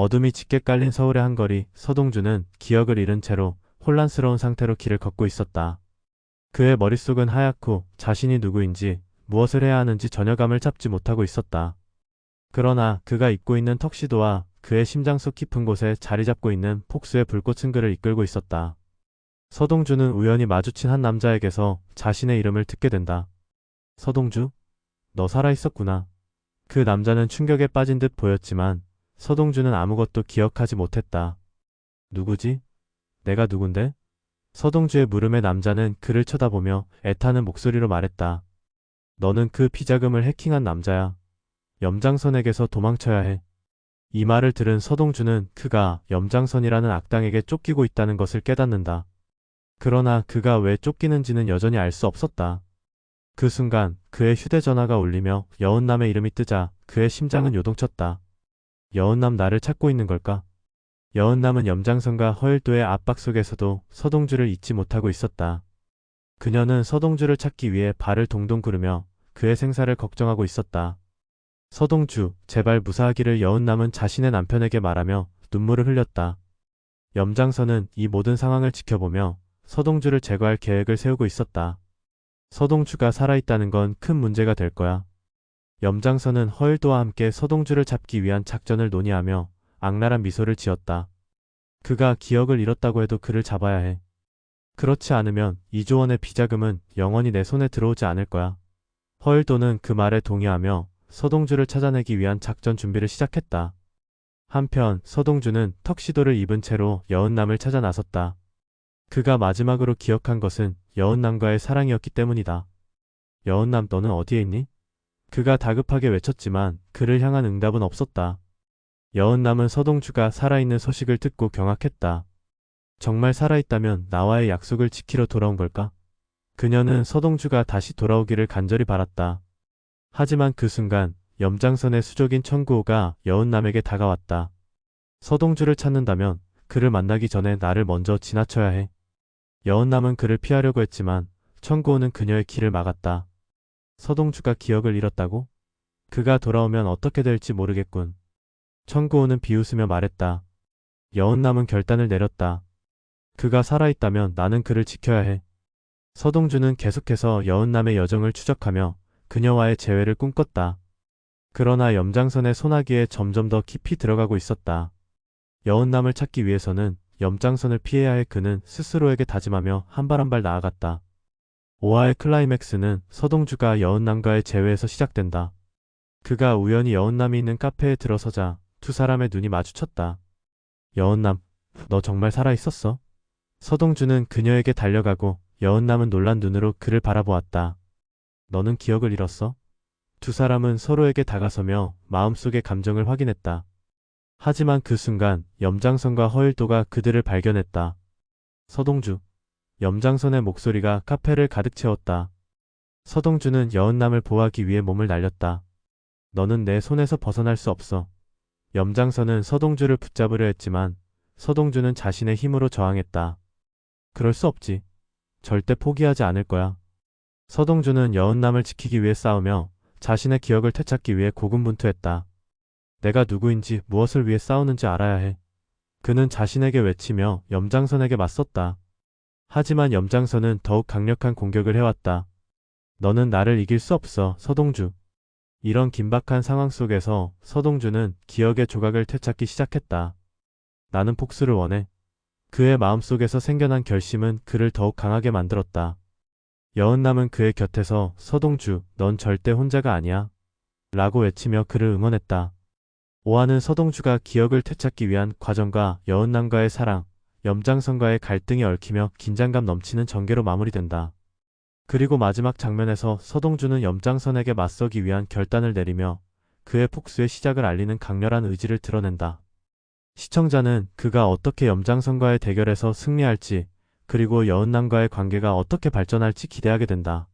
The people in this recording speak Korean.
어둠이 짙게 깔린 서울의 한 거리 서동주는 기억을 잃은 채로 혼란스러운 상태로 길을 걷고 있었다. 그의 머릿속은 하얗고 자신이 누구인지 무엇을 해야 하는지 전혀 감을 잡지 못하고 있었다. 그러나 그가 입고 있는 턱시도와 그의 심장 속 깊은 곳에 자리 잡고 있는 폭수의 불꽃은 그를 이끌고 있었다. 서동주는 우연히 마주친 한 남자에게서 자신의 이름을 듣게 된다. 서동주? 너 살아있었구나. 그 남자는 충격에 빠진 듯 보였지만 서동주는 아무것도 기억하지 못했다. 누구지? 내가 누군데? 서동주의 물음에 남자는 그를 쳐다보며 애타는 목소리로 말했다. 너는 그 비자금을 해킹한 남자야. 염장선에게서 도망쳐야 해. 이 말을 들은 서동주는 그가 염장선이라는 악당에게 쫓기고 있다는 것을 깨닫는다. 그러나 그가 왜 쫓기는지는 여전히 알 수 없었다. 그 순간 그의 휴대전화가 울리며 여은남의 이름이 뜨자 그의 심장은 요동쳤다. 여은남 나를 찾고 있는 걸까? 여은남은 염장선과 허일도의 압박 속에서도 서동주를 잊지 못하고 있었다. 그녀는 서동주를 찾기 위해 발을 동동 구르며 그의 생사를 걱정하고 있었다. 서동주, 제발 무사하기를 여은남은 자신의 남편에게 말하며 눈물을 흘렸다. 염장선은 이 모든 상황을 지켜보며 서동주를 제거할 계획을 세우고 있었다. 서동주가 살아있다는 건 큰 문제가 될 거야. 염장선은 허일도와 함께 서동주를 잡기 위한 작전을 논의하며 악랄한 미소를 지었다. 그가 기억을 잃었다고 해도 그를 잡아야 해. 그렇지 않으면 이조 원의 비자금은 영원히 내 손에 들어오지 않을 거야. 허일도는 그 말에 동의하며 서동주를 찾아내기 위한 작전 준비를 시작했다. 한편 서동주는 턱시도를 입은 채로 여은남을 찾아 나섰다. 그가 마지막으로 기억한 것은 여은남과의 사랑이었기 때문이다. 여은남 너는 어디에 있니? 그가 다급하게 외쳤지만 그를 향한 응답은 없었다. 여은남은 서동주가 살아있는 소식을 듣고 경악했다. 정말 살아있다면 나와의 약속을 지키러 돌아온 걸까? 그녀는 서동주가 다시 돌아오기를 간절히 바랐다. 하지만 그 순간 염장선의 수족인 청구호가 여은남에게 다가왔다. 서동주를 찾는다면 그를 만나기 전에 나를 먼저 지나쳐야 해. 여은남은 그를 피하려고 했지만 청구호는 그녀의 길을 막았다. 서동주가 기억을 잃었다고? 그가 돌아오면 어떻게 될지 모르겠군. 청구호는 비웃으며 말했다. 여은남은 결단을 내렸다. 그가 살아있다면 나는 그를 지켜야 해. 서동주는 계속해서 여은남의 여정을 추적하며 그녀와의 재회를 꿈꿨다. 그러나 염장선의 소나기에 점점 더 깊이 들어가고 있었다. 여은남을 찾기 위해서는 염장선을 피해야 할 그는 스스로에게 다짐하며 한 발 한 발 나아갔다. 5화의 클라이맥스는 서동주가 여은남과의 재회에서 시작된다. 그가 우연히 여은남이 있는 카페에 들어서자 두 사람의 눈이 마주쳤다. 여은남, 너 정말 살아있었어? 서동주는 그녀에게 달려가고 여은남은 놀란 눈으로 그를 바라보았다. 너는 기억을 잃었어? 두 사람은 서로에게 다가서며 마음속의 감정을 확인했다. 하지만 그 순간 염장선과 허일도가 그들을 발견했다. 서동주. 염장선의 목소리가 카페를 가득 채웠다. 서동주는 여은남을 보호하기 위해 몸을 날렸다. 너는 내 손에서 벗어날 수 없어. 염장선은 서동주를 붙잡으려 했지만 서동주는 자신의 힘으로 저항했다. 그럴 수 없지. 절대 포기하지 않을 거야. 서동주는 여은남을 지키기 위해 싸우며 자신의 기억을 되찾기 위해 고군분투했다. 내가 누구인지 무엇을 위해 싸우는지 알아야 해. 그는 자신에게 외치며 염장선에게 맞섰다. 하지만 염장선은 더욱 강력한 공격을 해왔다. 너는 나를 이길 수 없어, 서동주. 이런 긴박한 상황 속에서 서동주는 기억의 조각을 되찾기 시작했다. 나는 복수를 원해. 그의 마음속에서 생겨난 결심은 그를 더욱 강하게 만들었다. 여은남은 그의 곁에서 서동주, 넌 절대 혼자가 아니야. 라고 외치며 그를 응원했다. 오하는 서동주가 기억을 되찾기 위한 과정과 여은남과의 사랑, 염장선과의 갈등이 얽히며 긴장감 넘치는 전개로 마무리된다. 그리고 마지막 장면에서 서동주는 염장선에게 맞서기 위한 결단을 내리며 그의 폭수의 시작을 알리는 강렬한 의지를 드러낸다. 시청자는 그가 어떻게 염장선과의 대결에서 승리할지 그리고 여은남과의 관계가 어떻게 발전할지 기대하게 된다.